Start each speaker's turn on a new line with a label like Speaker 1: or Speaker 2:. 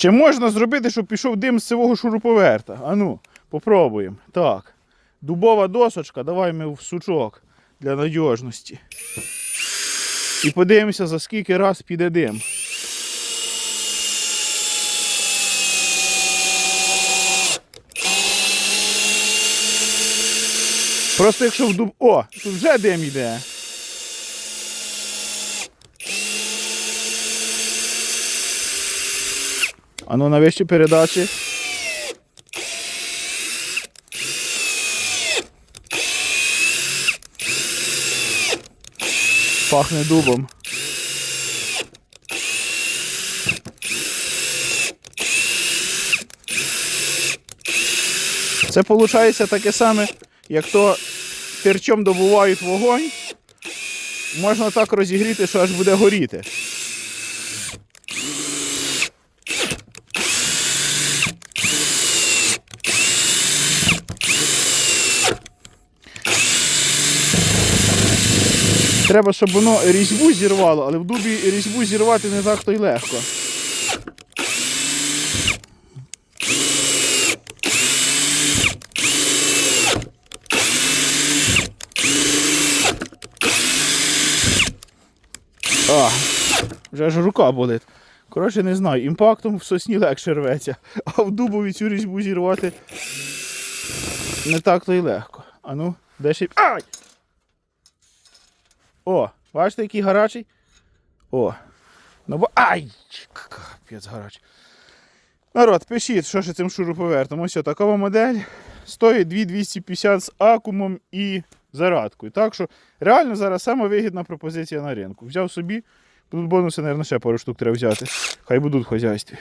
Speaker 1: Чи можна зробити, щоб пішов дим з сивого шуруповерта? Ану, попробуємо. Так. Дубова досочка, давай ми в сучок для надіжності. І подивимося, за скільки раз піде дим. Просто якщо в дуб. О, тут вже дим йде. А ну на вищі передачі. Пахне дубом. Це виходить таке саме, як то терчом добувають вогонь. Можна так розігріти, що аж буде горіти. Треба, щоб воно різьбу зірвало, але в дубі різьбу зірвати не так то й легко. А, вже ж рука болить. Коротше, не знаю, імпактом в сосні легше рветься, а в дубові цю різьбу зірвати не так то й легко. А ну, де ще. Ай! О, бачите, який гарячий? О. Ну бо. Ай! Капець гарячий. Народ, пишіть, що ж цим шуруповертом. Ось така модель. Стоїть 2250 з акумом і зарядкою. Так що реально зараз сама вигідна пропозиція на ринку. Взяв собі. Тут бонуси, мабуть, ще пару штук треба взяти. Хай будуть в хазяйстві.